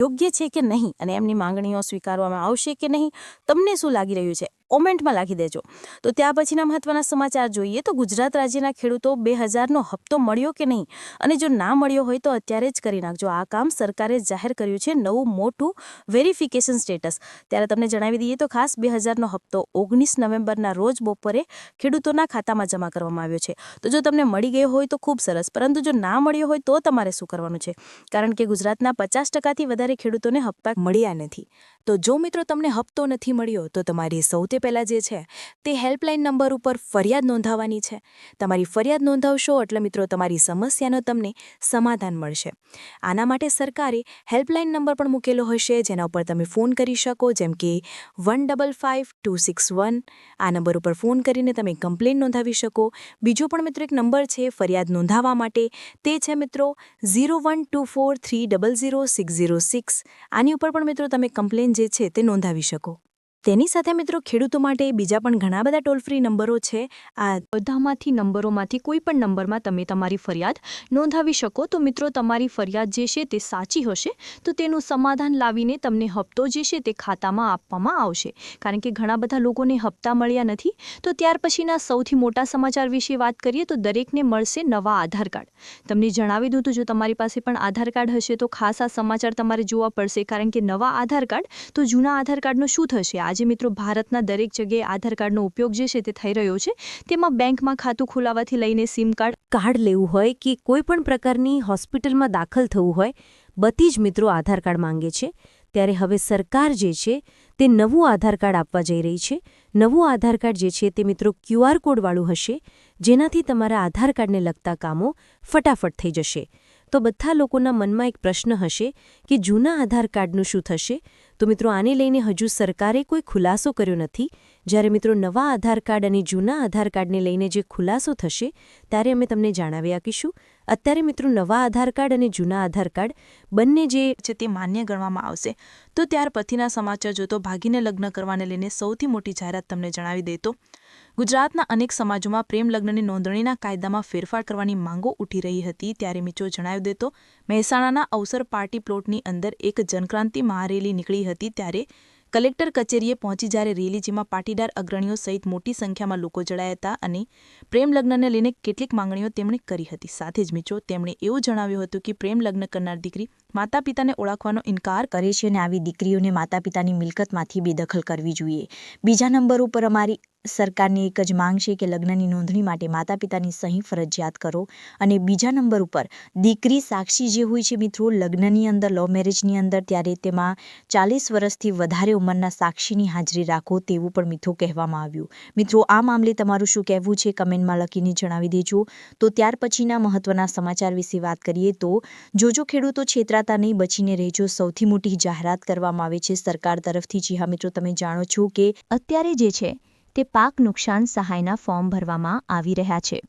યોગ્ય છે કે નહીં અને એમની માંગણીઓ સ્વીકારવામાં આવશે કે નહીં, તમને શું લાગી રહ્યું છે? કોમેન્ટમાં લાગી દેજો. તો ત્યાં પછીના મહત્વના સમાચાર જોઈએ તો ગુજરાત રાજ્યના ખેડૂતો બે હજારનો હપ્તો મળ્યો કે નહીં? અને જો ના મળ્યો હોય તો અત્યારે જ કરી નાખજો. આ કામ સરકારે જાહેર કર્યું છે નવું મોટું વેરિફિકેશન સ્ટેટસ. ત્યારે તમને જણાવી દઈએ તો ખાસ બે હજારનો હપ્તો ઓગણીસ નવેમ્બરના રોજ બપોરે ખેડૂતોના ખાતામાં જમા કરવામાં આવ્યો છે. તો જો તમને મળી ગયો હોય તો ખૂબ સરસ. પરંતુ જો ના મળ્યો હોય તો તમારે શું કરવાનું છે? કારણ કે ગુજરાતના પચાસ ટકાથી વધારે ખેડૂતોને હપ્તા મળ્યા નથી. તો જો મિત્રો તમને હપ્તો નથી મળ્યો, તો તમારી સૌથી પહેલાં જે છે, તે હેલ્પલાઇન નંબર ઉપર ફરિયાદ નોંધાવવાની છે. તમારી ફરિયાદ નોંધાવશો એટલે મિત્રો તમારી સમસ્યાનો તમને સમાધાન મળશે. આના માટે સરકારે હેલ્પલાઇન નંબર પણ મૂકેલો હશે, જેના ઉપર તમે ફોન કરી શકો, જેમ કે one double five two six one. આ નંબર ઉપર ફોન કરીને તમે કમ્પ્લેન નોંધાવી શકો. બીજો પણ મિત્રો એક નંબર છે, ફરિયાદ નોંધાવવા માટે. તે છે મિત્રો zero one two four three double zero six zero six. આની ઉપર પણ મિત્રો તમે કમ્પ્લેન જે છે તે નોંધાવી શકો. તેની સાથે મિત્રો ખેડૂતો માટે બીજા પણ ઘણા બધા ટોલ ફ્રી નંબરો છે. આ બધામાંથી નંબરોમાંથી કોઈ પણ નંબરમાં તમે તમારી ફરિયાદ નોંધાવી શકો. તો મિત્રો તમારી ફરિયાદ જે છે તે સાચી હશે તો તેનું સમાધાન લાવીને તમને હપ્તો જે છે તે ખાતામાં આપવામાં આવશે. કારણ કે ઘણા બધા લોકોને હપ્તા મળ્યા નથી. તો ત્યાર પછીના સૌથી મોટા સમાચાર વિશે વાત કરીએ તો દરેકને મળશે નવા આધાર કાર્ડ. તમને જણાવી દઉં તો જો તમારી પાસે પણ આધાર કાર્ડ હશે તો ખાસ આ સમાચાર તમારે જોવા પડશે. કારણ કે નવા આધાર કાર્ડ તો જૂના આધાર કાર્ડનું શું થશે? આજે મિત્રો ભારતના દરેક જગ્યાએ આધાર કાર્ડનો ઉપયોગ જે છે તે થઈ રહ્યો છે, તેમાં બેંકમાં ખાતું ખોલાવવાથી લઈને સિમ કાર્ડ કાર્ડ લેવું હોય કે કોઈ પણ પ્રકારની હોસ્પિટલમાં દાખલ થવું હોય, બધી જ મિત્રો આધાર કાર્ડ માંગે છે. ત્યારે હવે સરકાર જે છે તે નવું આધાર કાર્ડ આપવા જઈ રહી છે. નવું આધાર કાર્ડ જે છે તે મિત્રો ક્યુઆર કોડવાળું હશે, જેનાથી તમારા આધાર કાર્ડને લગતા કામો ફટાફટ થઈ જશે. તો બધા લોકોના મનમાં એક પ્રશ્ન હશે કે જૂના આધાર કાર્ડનું શું થશે? તો મિત્રો આને લઈને હજુ સરકારે કોઈ ખુલાસો કર્યો નથી. જ્યારે મિત્રો નવા આધાર કાર્ડ અને જૂના આધાર કાર્ડને લઈને જે ખુલાસો થશે, ત્યારે અમે તમને જણાવી આપીશું. અત્યારે મિત્રો નવા આધાર કાર્ડ અને જૂના આધાર કાર્ડ બંને જે છે તે માન્ય ગણવામાં આવશે. તો ત્યાર પછીના સમાચાર જોતો ભાગીને લગ્ન કરવાને લઈને સૌથી મોટી જાહેરાત તમને જણાવી દેતો ગુજરાતના અનેક સમાજોમાં પ્રેમ લગ્નની નોંધણીના કાયદામાં ફેરફાર કરવાની માંગો ઉઠી રહી હતી ત્યારે મિત્રો જણાવી દેતો મહેસાણાના અવસર પાર્ટી પ્લોટની અંદર એક જનક્રાંતિ મહારેલી નીકળી હતી ત્યારે કલેક્ટર કચેરીએ પહોંચી જ્યારે રેલી જેમાં પાટીદાર અગ્રણીઓ સહિત મોટી સંખ્યામાં લોકો જોડાયા હતા અને પ્રેમ લગ્નને લઈને કેટલીક માંગણીઓ તેમણે કરી હતી. સાથે જ મિત્રો, તેમણે એવું જણાવ્યું હતું કે પ્રેમ લગ્ન કરનાર દીકરી માતા પિતાને ઓળખવાનો ઇનકાર કરે છે અને આવી દીકરીઓને માતા પિતાની મિલકતમાંથી બેદખલ કરવી જોઈએ. બીજા નંબર ઉપર અમારી સરકારની એક જ માંગ છે કે લગ્નની નોંધણી માટે માતા પિતાની સહી ફરજિયાત કરો અને બીજા નંબર ઉપર, દીકરી સાક્ષી જે હોય છે મિત્રો, લગ્નની અંદર લવ મેરેજની અંદર, ત્યારે તેમાં ચાલીસ વર્ષથી વધારે ઉંમરના સાક્ષીની હાજરી રાખો તેવું પણ મિત્રો કહેવામાં આવ્યું. મિત્રો, આ મામલે તમારું શું કહેવું છે? કમેન્ટમાં લખીને જણાવી દેજો. તો ત્યાર પછીના મહત્વના સમાચાર વિશે વાત કરીએ તો, જોજો ખેડૂતો છેતરાતા નહીં, બચીને રહેજો. સૌથી મોટી જાહેરાત કરવામાં આવે છે સરકાર તરફથી. જી હા મિત્રો, તમે જાણો છો કે અત્યારે જે છે તે પાક નુકસાન સહાયના ફોર્મ ભરવામાં આવી રહ્યા છે.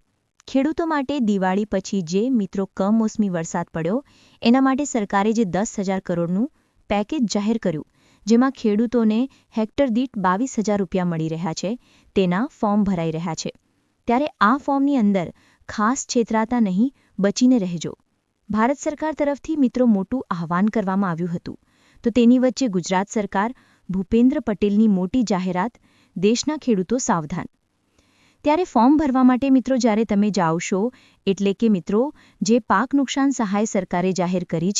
ખેડૂતો માટે દિવાળી પછી જે મિત્રો કમોસમી વરસાદ પડ્યો, એના માટે સરકારે જે દસ હજાર કરોડનું પેકેજ જાહેર કર્યું, જેમાં ખેડૂતોને હેક્ટર દીઠ બાવીસ હજાર રૂપિયા મળી રહ્યા છે, તેના ફોર્મ ભરાઈ રહ્યા છે. ત્યારે આ ફોર્મની અંદર ખાસ છેતરાતા નહીં, બચીને રહેજો. ભારત સરકાર તરફથી મિત્રો મોટું આહવાન કરવામાં આવ્યું હતું. તો તેની વચ્ચે ગુજરાત સરકાર ભૂપેન્દ્ર પટેલની મોટી જાહેરાત દેશના ખેડૂતો સાવધાન. ત્યારે ફોર્મ ભરવા માટે મિત્રો જ્યારે તમે જાવશો એટલે કે મિત્રો, જે પાક નુકસાન સહાય સરકારે જાહેર કરી છે